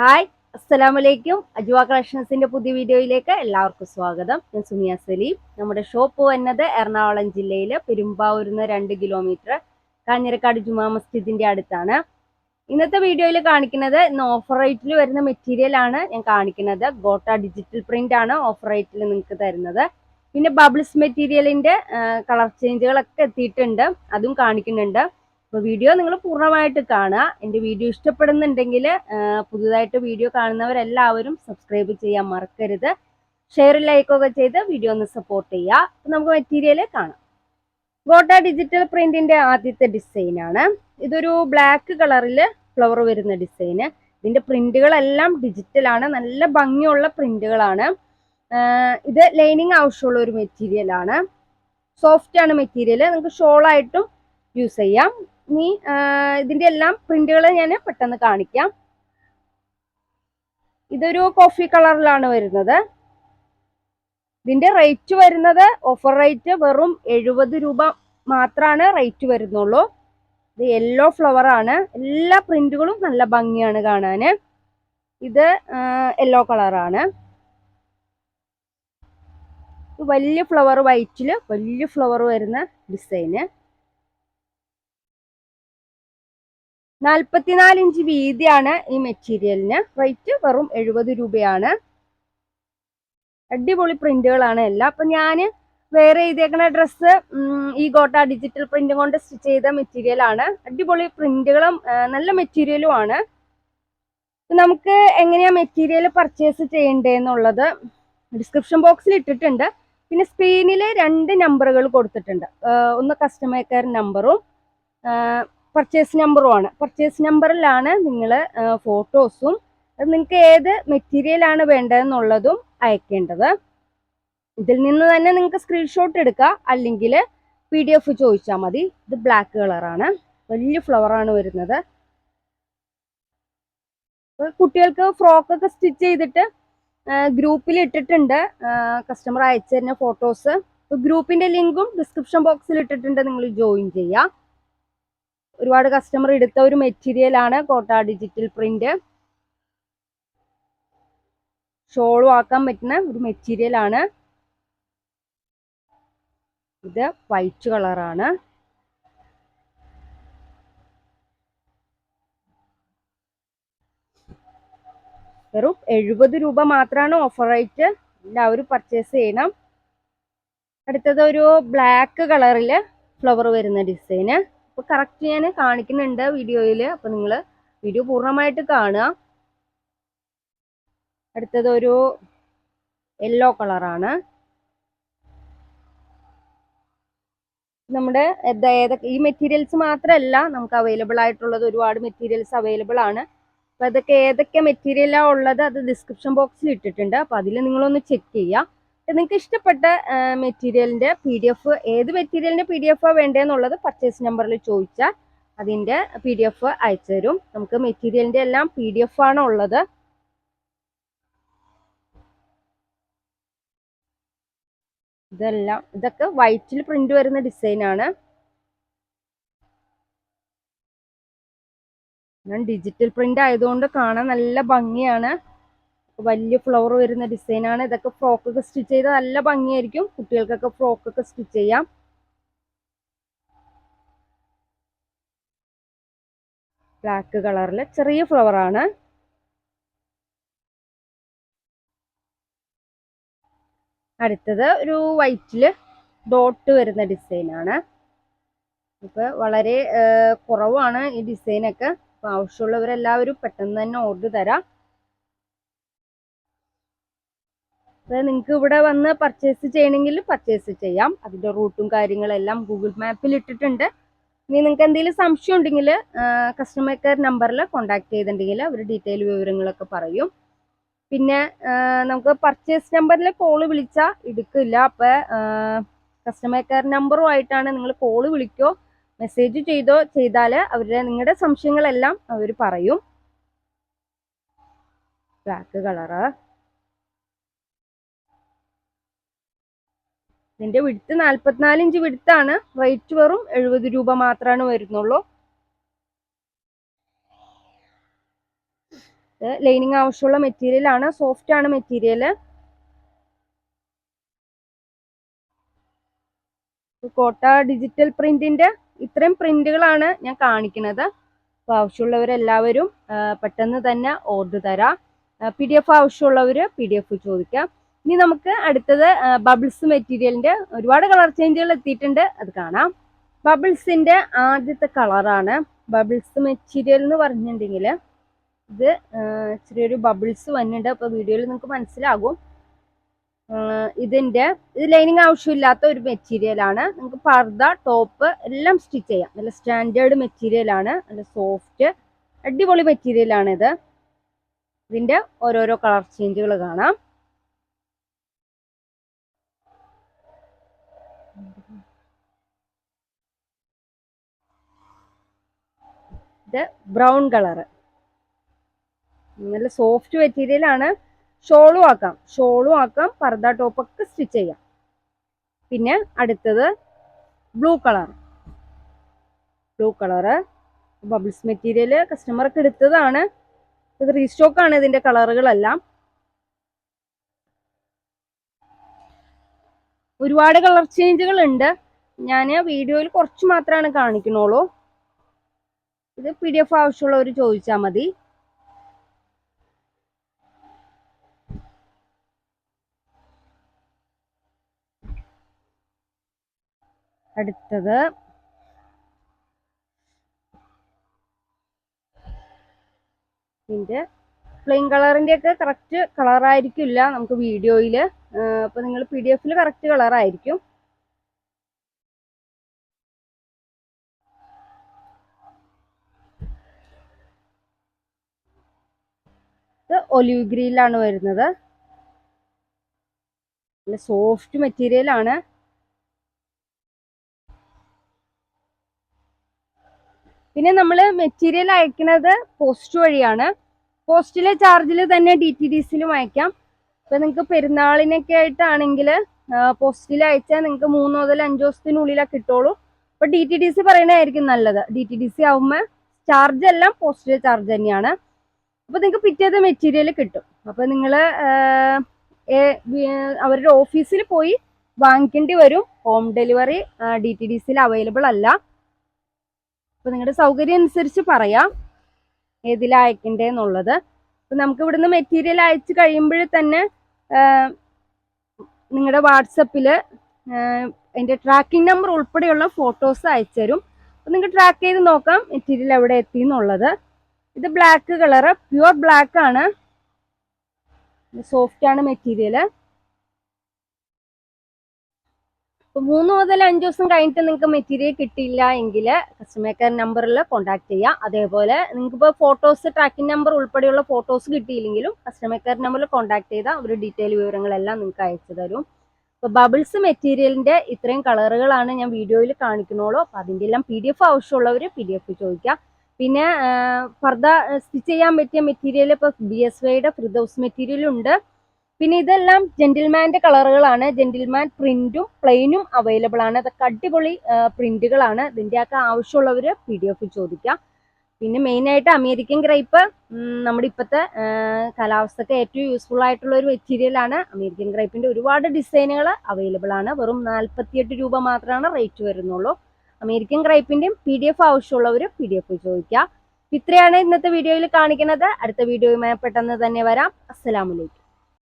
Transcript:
Hi അസ്സലാമു അലൈക്കും അജ്വ കളക്ഷൻസിന്റെ പുതിയ വീഡിയോയിലേക്ക് എല്ലാവർക്കും സ്വാഗതം. ഞാൻ സുമിയ സലീം. നമ്മുടെ ഷോപ്പ് വന്നത് എറണാകുളം ജില്ലയിലെ പെരുമ്പാവൂരിൽ നിന്ന് രണ്ട് കിലോമീറ്റർ കാഞ്ഞിരക്കാട് ജുമാ മസ്ജിദിന്റെ അടുത്താണ്. ഇന്നത്തെ വീഡിയോയിൽ കാണിക്കുന്നത് ഇന്ന് ഓഫർ റേറ്റിൽ വരുന്ന മെറ്റീരിയൽ ആണ് ഞാൻ കാണിക്കുന്നത്. ഗോട്ട ഡിജിറ്റൽ പ്രിന്റ് ആണ് ഓഫർ റേറ്റിൽ നിങ്ങൾക്ക് തരുന്നത്. പിന്നെ ബബിൾസ് മെറ്റീരിയലിന്റെ കളർ ചേഞ്ചുകളൊക്കെ എത്തിയിട്ടുണ്ട്. അതും കാണിക്കുന്നുണ്ട്. അപ്പോൾ വീഡിയോ നിങ്ങൾ പൂർണമായിട്ട് കാണുക. എന്റെ വീഡിയോ ഇഷ്ടപ്പെടുന്നുണ്ടെങ്കിൽ പുതുതായിട്ട് വീഡിയോ കാണുന്നവരെല്ലാവരും സബ്സ്ക്രൈബ് ചെയ്യാൻ മറക്കരുത്. ഷെയർ ലൈക്കൊക്കെ ചെയ്ത് വീഡിയോ ഒന്ന് സപ്പോർട്ട് ചെയ്യുക. അപ്പം നമുക്ക് മെറ്റീരിയൽ കാണാം. ഗോട്ട ഡിജിറ്റൽ പ്രിന്റിന്റെ ആദ്യത്തെ ഡിസൈനാണ് ഇതൊരു ബ്ലാക്ക് കളറിൽ ഫ്ലവർ വരുന്ന ഡിസൈന് ഇതിന്റെ പ്രിന്റുകളെല്ലാം ഡിജിറ്റൽ ആണ്. നല്ല ഭംഗിയുള്ള പ്രിന്റുകളാണ് ഇത് ലൈനിങ് ആവശ്യമുള്ള ഒരു മെറ്റീരിയലാണ് സോഫ്റ്റ് ആണ് മെറ്റീരിയൽ നിങ്ങൾക്ക് ഷോളായിട്ടും യൂസ് ചെയ്യാം. ഇനി ഇതിന്റെ എല്ലാം പ്രിന്റുകൾ ഞാൻ പെട്ടെന്ന് കാണിക്കാം. ഇതൊരു കോഫി കളറിലാണ് വരുന്നത്. ഇതിന്റെ റേറ്റ് വരുന്നത് ഓഫർ റേറ്റ് വെറും എഴുപത് രൂപ മാത്രമാണ് റേറ്റ് വരുന്നുള്ളൂ. ഇത് യെല്ലോ ഫ്ലവർ ആണ്. എല്ലാ പ്രിന്റുകളും നല്ല ഭംഗിയാണ് കാണാൻ ഇത് യെല്ലോ കളറാണ് വലിയ ഫ്ലവർ വൈറ്റിൽ വലിയ ഫ്ലവർ വരുന്ന ഡിസൈന് നാൽപ്പത്തിനാല് ഇഞ്ച് വീതിയാണ് ഈ മെറ്റീരിയലിന്. റേറ്റ് വെറും എഴുപത് രൂപയാണ്. അടിപൊളി പ്രിന്റുകളാണ് എല്ലാം. അപ്പൊ ഞാൻ വേറെ ചെയ്തേക്കുന്ന ഡ്രസ്സ് ഈ ഗോട്ട ഡിജിറ്റൽ പ്രിന്റ് കൊണ്ട് സ്റ്റിച്ച് ചെയ്ത മെറ്റീരിയലാണ് അടിപൊളി പ്രിന്റുകളും നല്ല മെറ്റീരിയലും ആണ്. നമുക്ക് എങ്ങനെയാ മെറ്റീരിയൽ പർച്ചേസ് ചെയ്യേണ്ടതെന്നുള്ളത് ഡിസ്ക്രിപ്ഷൻ ബോക്സിൽ ഇട്ടിട്ടുണ്ട്. പിന്നെ സ്ക്രീനിൽ രണ്ട് നമ്പറുകൾ കൊടുത്തിട്ടുണ്ട്. ഒന്ന് കസ്റ്റമർ കെയർ നമ്പറും പർച്ചേസ് നമ്പറുമാണ് പർച്ചേസ് നമ്പറിലാണ് നിങ്ങൾ ഫോട്ടോസും നിങ്ങൾക്ക് ഏത് മെറ്റീരിയൽ ആണ് വേണ്ടതെന്നുള്ളതും അയക്കേണ്ടത്. ഇതിൽ നിന്ന് തന്നെ നിങ്ങൾക്ക് സ്ക്രീൻഷോട്ട് എടുക്കുക അല്ലെങ്കിൽ പി ഡി എഫ് ചോദിച്ചാൽ മതി. ഇത് ബ്ലാക്ക് കളറാണ് വലിയ ഫ്ലവറാണ് വരുന്നത്. കുട്ടികൾക്ക് ഫ്രോക്കൊക്കെ സ്റ്റിച്ച് ചെയ്തിട്ട് ഗ്രൂപ്പിൽ ഇട്ടിട്ടുണ്ട്. കസ്റ്റമർ അയച്ചു തരുന്ന ഫോട്ടോസ് ഗ്രൂപ്പിന്റെ ലിങ്കും ഡിസ്ക്രിപ്ഷൻ ബോക്സിൽ ഇട്ടിട്ടുണ്ട്. നിങ്ങൾ ജോയിൻ ചെയ്യാം. ഒരുപാട് കസ്റ്റമർ എടുത്ത ഒരു മെറ്റീരിയൽ ആണ് കോട്ട ഡിജിറ്റൽ പ്രിന്റ് ഷോളും ആക്കാൻ പറ്റുന്ന ഒരു മെറ്റീരിയൽ ആണ്. ഇത് വൈറ്റ് കളറാണ് വെറും എഴുപത് രൂപ മാത്രമാണ് ഓഫർ റേറ്റ് എല്ലാവരും പർച്ചേസ് ചെയ്യണം. അടുത്തത് ഒരു ബ്ലാക്ക് കളറിൽ ഫ്ലവർ വരുന്ന ഡിസൈന് അപ്പോൾ കറക്റ്റ് ഞാൻ കാണിക്കുന്നുണ്ട് വീഡിയോയിൽ അപ്പോൾ നിങ്ങൾ വീഡിയോ പൂർണമായിട്ട് കാണുക. അടുത്തത് ഒരു യെല്ലോ കളറാണ് നമ്മുടെ ഏതൊക്കെ ഈ മെറ്റീരിയൽസ് മാത്രമല്ല നമുക്ക് അവൈലബിൾ ആയിട്ടുള്ളത് ഒരുപാട് മെറ്റീരിയൽസ് അവൈലബിൾ ആണ്. അപ്പോൾ അതൊക്കെ ഏതൊക്കെ മെറ്റീരിയലാണ് ഉള്ളത് അത് ഡിസ്ക്രിപ്ഷൻ ബോക്സിൽ ഇട്ടിട്ടുണ്ട്. അപ്പോൾ അതിൽ നിങ്ങളൊന്ന് ചെക്ക് ചെയ്യുക. നിങ്ങൾക്ക് ഇഷ്ടപ്പെട്ട മെറ്റീരിയലിന്റെ പി ഡി എഫ് ഏത് മെറ്റീരിയലിന്റെ പി ഡി എഫ് വേണ്ടതെന്നുള്ളത് പർച്ചേസ് നമ്പറിൽ ചോദിച്ചാൽ അതിന്റെ പി ഡി എഫ് അയച്ചു തരും. നമുക്ക് മെറ്റീരിയലിന്റെ എല്ലാം പി ഡി എഫ് ആണ് ഉള്ളത്. ഇതെല്ലാം ഇതൊക്കെ വൈറ്റിൽ പ്രിന്റ് വരുന്ന ഡിസൈനാണ് ഞാൻ ഡിജിറ്റൽ പ്രിന്റ് ആയതുകൊണ്ട് കാണാൻ നല്ല ഭംഗിയാണ്. വലിയ ഫ്ലവർ വരുന്ന ഡിസൈനാണ് ഇതൊക്കെ ഫ്രോക്കൊക്കെ സ്റ്റിച്ച് ചെയ്താൽ നല്ല ഭംഗിയായിരിക്കും. കുട്ടികൾക്കൊക്കെ ഫ്രോക്കൊക്കെ സ്റ്റിച്ച് ചെയ്യാം. ബ്ലാക്ക് കളറിൽ ചെറിയ ഫ്ലവർ ആണ്. അടുത്തത് ഒരു വൈറ്റിൽ ഡോട്ട് വരുന്ന ഡിസൈനാണ് ഇപ്പൊ വളരെ കുറവാണ് ഈ ഡിസൈനൊക്കെ അപ്പോൾ ആവശ്യമുള്ളവരെല്ലാവരും പെട്ടെന്ന് തന്നെ ഓർഡർ തരാം. നിങ്ങൾക്ക് ഇവിടെ വന്ന് പർച്ചേസ് ചെയ്യണമെങ്കിൽ പർച്ചേസ് ചെയ്യാം. അതിന്റെ റൂട്ടും കാര്യങ്ങളെല്ലാം ഗൂഗിൾ മാപ്പിൽ ഇട്ടിട്ടുണ്ട്. ഇനി നിങ്ങൾക്ക് എന്തെങ്കിലും സംശയം ഉണ്ടെങ്കിൽ കസ്റ്റമർ കെയർ നമ്പറിൽ കോൺടാക്ട് ചെയ്തിട്ടുണ്ടെങ്കിൽ അവർ ഡീറ്റെയിൽ വിവരങ്ങളൊക്കെ പറയും. പിന്നെ നമുക്ക് പർച്ചേസ് നമ്പറിൽ കോൾ വിളിച്ചാൽ എടുക്കില്ല. അപ്പോൾ കസ്റ്റമർ കെയർ നമ്പറുമായിട്ടാണ് നിങ്ങൾ കോൾ വിളിക്കോ മെസ്സേജ് ചെയ്തോ ചെയ്താൽ അവരുടെ നിങ്ങളുടെ സംശയങ്ങളെല്ലാം അവർ പറയും. ബ്ലാക്ക് കളറ് ഇതിന്റെ വിടുത്ത് നാൽപ്പത്തിനാല് ഇഞ്ച് വിടുത്താണ്. റേറ്റ് വെറും എഴുപത് രൂപ മാത്രമാണ് വരുന്നുള്ളൂ. ലൈനിങ് ആവശ്യമുള്ള മെറ്റീരിയൽ ആണ്. സോഫ്റ്റ് ആണ് മെറ്റീരിയൽ കോട്ട ഡിജിറ്റൽ പ്രിന്റിന്റെ ഇത്രയും പ്രിന്റുകളാണ് ഞാൻ കാണിക്കുന്നത്. അപ്പോൾ ആവശ്യമുള്ളവരെല്ലാവരും പെട്ടെന്ന് തന്നെ ഓർഡർ തരാം. പി ഡി എഫ് ആവശ്യമുള്ളവർ പി ഡി എഫ് ചോദിക്കാം. ഇനി നമുക്ക് അടുത്തത് ബബിൾസ് മെറ്റീരിയലിന്റെ ഒരുപാട് കളർ ചേഞ്ചുകൾ എത്തിയിട്ടുണ്ട്. അത് കാണാം. ബബിൾസിന്റെ ആദ്യത്തെ കളറാണ് ബബിൾസ് മെറ്റീരിയൽ എന്ന് പറഞ്ഞിട്ടുണ്ടെങ്കിൽ ഇത് ചെറിയൊരു ബബിൾസ് വന്നിട്ടുണ്ട്. അപ്പോൾ വീഡിയോയിൽ നിങ്ങൾക്ക് മനസ്സിലാകും. ഇതിന്റെ ഇത് ലൈനിങ് ആവശ്യമില്ലാത്ത ഒരു മെറ്റീരിയലാണ് നിങ്ങൾക്ക് പർദ്ദ ടോപ്പ് എല്ലാം സ്റ്റിച്ച് ചെയ്യാം. നല്ല സ്റ്റാൻഡേർഡ് മെറ്റീരിയലാണ് നല്ല സോഫ്റ്റ് അടിപൊളി മെറ്റീരിയൽ ആണ് ഇത്. ഇതിന്റെ ഓരോരോ കളർ ചേഞ്ചുകൾ കാണാം. ഇത് ബ്രൗൺ കളറ്. നല്ല സോഫ്റ്റ് മെറ്റീരിയൽ ആണ്. ഷോളും ആക്കാം. ഷോളും ആക്കാം. പർദ്ദ ടോപ്പൊക്കെ സ്റ്റിച്ച് ചെയ്യാം. പിന്നെ അടുത്തത് blue colour blue colour bubbles material കസ്റ്റമർക്ക് എടുത്തതാണ്. ഇത് റീസ്റ്റോക്ക് ആണ് ഇതിന്റെ കളറുകളെല്ലാം. ഒരുപാട് കളർ ചേഞ്ചുകൾ ഉണ്ട് ഞാൻ വീഡിയോയിൽ കുറച്ച് മാത്രമാണ് കാണിക്കണുള്ളൂ ഇത് പി ഡി എഫ് ആവശ്യമുള്ളവർ ചോദിച്ചാൽ മതി. അടുത്തത്. ഇതിന്റെ പ്ലെയിൻ കളറിന്റെ ഒക്കെ കറക്റ്റ് കളറായിരിക്കില്ല നമുക്ക് വീഡിയോയിൽ അപ്പോൾ നിങ്ങൾ പി ഡി എഫിൽ കറക്റ്റ് കളർ ഇത് ഒലിവ് ഗ്രീനിലാണ് വരുന്നത്. നല്ല സോഫ്റ്റ് മെറ്റീരിയൽ ആണ്. പിന്നെ നമ്മൾ മെറ്റീരിയൽ അയക്കുന്നത് പോസ്റ്റ് വഴിയാണ്. പോസ്റ്റിലെ ചാർജിൽ തന്നെ ഡി ടി ഡി സിയിലും അയക്കാം. ഇപ്പം നിങ്ങൾക്ക് പെരുന്നാളിനൊക്കെ ആയിട്ടാണെങ്കിൽ പോസ്റ്റിൽ അയച്ചാൽ നിങ്ങൾക്ക് മൂന്ന് മുതൽ അഞ്ച് ദിവസത്തിനുള്ളിലൊക്കെ കിട്ടുള്ളൂ അപ്പം ഡി ടി ഡി സി പറയണതായിരിക്കും നല്ലത്. ഡി ടി ഡി സി ആവുമ്പോൾ ചാർജ് എല്ലാം പോസ്റ്റിലെ ചാർജ് തന്നെയാണ്. അപ്പൊ നിങ്ങൾക്ക് പിറ്റേത് മെറ്റീരിയൽ കിട്ടും. അപ്പോൾ നിങ്ങൾ അവരുടെ ഓഫീസിൽ പോയി വാങ്ങിക്കേണ്ടി വരും. Home delivery D T D സിയിൽ അവൈലബിൾ അല്ല. അപ്പോൾ നിങ്ങളുടെ സൗകര്യം അനുസരിച്ച് പറയാം അയക്കണ്ടേന്നുള്ളത്. അപ്പൊ നമുക്ക് ഇവിടുന്ന് മെറ്റീരിയൽ അയച്ചു കഴിയുമ്പോഴേ തന്നെ നിങ്ങളുടെ വാട്സപ്പിൽ അതിന്റെ ട്രാക്കിംഗ് നമ്പർ ഉൾപ്പെടെയുള്ള ഫോട്ടോസ് അയച്ചു തരും. അപ്പൊ നിങ്ങൾക്ക് ട്രാക്ക് ചെയ്ത് നോക്കാം മെറ്റീരിയൽ എവിടെ എത്തി എന്നുള്ളത് ഇത് ബ്ലാക്ക് കളറ് പ്യുവർ ബ്ലാക്ക് ആണ്. സോഫ്റ്റ് ആണ് മെറ്റീരിയൽ മൂന്ന് മുതൽ അഞ്ച് ദിവസം കഴിഞ്ഞിട്ട് നിങ്ങൾക്ക് മെറ്റീരിയൽ കിട്ടിയില്ല എങ്കിൽ കസ്റ്റമർ കെയർ നമ്പറിൽ കോൺടാക്ട് ചെയ്യാം. അതേപോലെ നിങ്ങൾക്ക് ഇപ്പോൾ ഫോട്ടോസ് ട്രാക്കിംഗ് നമ്പർ ഉൾപ്പെടെയുള്ള ഫോട്ടോസ് കിട്ടിയില്ലെങ്കിലും കസ്റ്റമർ കെയർ നമ്പറിൽ കോൺടാക്ട് ചെയ്താൽ അവർ ഡീറ്റെയിൽ വിവരങ്ങളെല്ലാം നിങ്ങൾക്ക് അയച്ചു തരും. ഇപ്പോൾ ബബിൾസ് മെറ്റീരിയലിന്റെ ഇത്രയും കളറുകളാണ് ഞാൻ വീഡിയോയിൽ കാണിക്കണുള്ളൂ. അപ്പോൾ അതിന്റെ എല്ലാം പി ഡി എഫ് ആവശ്യമുള്ളവർ പി ഡി എഫ് ചോദിക്കാം. പിന്നെ ഫർദ സ്റ്റിച്ച് ചെയ്യാൻ പറ്റിയ മെറ്റീരിയൽ ഇപ്പൊ ബി എസ് വൈയുടെ ഫ്രിദൗസ് മെറ്റീരിയൽ ഉണ്ട്. പിന്നെ ഇതെല്ലാം ജെന്റിൽമാന്റെ കളറുകളാണ്. ജെന്റിൽമാൻ പ്രിന്റും പ്ലെയിനും അവൈലബിൾ ആണ്. അതൊക്കെ അടിപൊളി പ്രിന്റുകളാണ് ഇതിന്റെയൊക്കെ ആവശ്യമുള്ളവർ പി ഡി എഫ് ചോദിക്കാം. പിന്നെ മെയിൻ ആയിട്ട് അമേരിക്കൻ ഗ്രൈപ്പ് നമ്മുടെ ഇപ്പോഴത്തെ കാലാവസ്ഥക്ക് ഏറ്റവും യൂസ്ഫുൾ ആയിട്ടുള്ള ഒരു മെറ്റീരിയലാണ് അമേരിക്കൻ ഗ്രൈപ്പിന്റെ ഒരുപാട് ഡിസൈനുകൾ അവൈലബിൾ ആണ്. വെറും നാൽപ്പത്തിയെട്ട് രൂപ മാത്രമാണ് റേറ്റ് വരുന്നുള്ളൂ. അമേരിക്കൻ ക്രൈപ്പിന്റെയും പി ഡി എഫ് ആവശ്യമുള്ളവർ പി ഡി എഫ് ചോദിക്കാം. ഇത്രയാണ് ഇന്നത്തെ വീഡിയോയിൽ കാണിക്കുന്നത്. അടുത്ത വീഡിയോയുമായി പെട്ടെന്ന് തന്നെ വരാം. അസ്സലാമലൈക്കും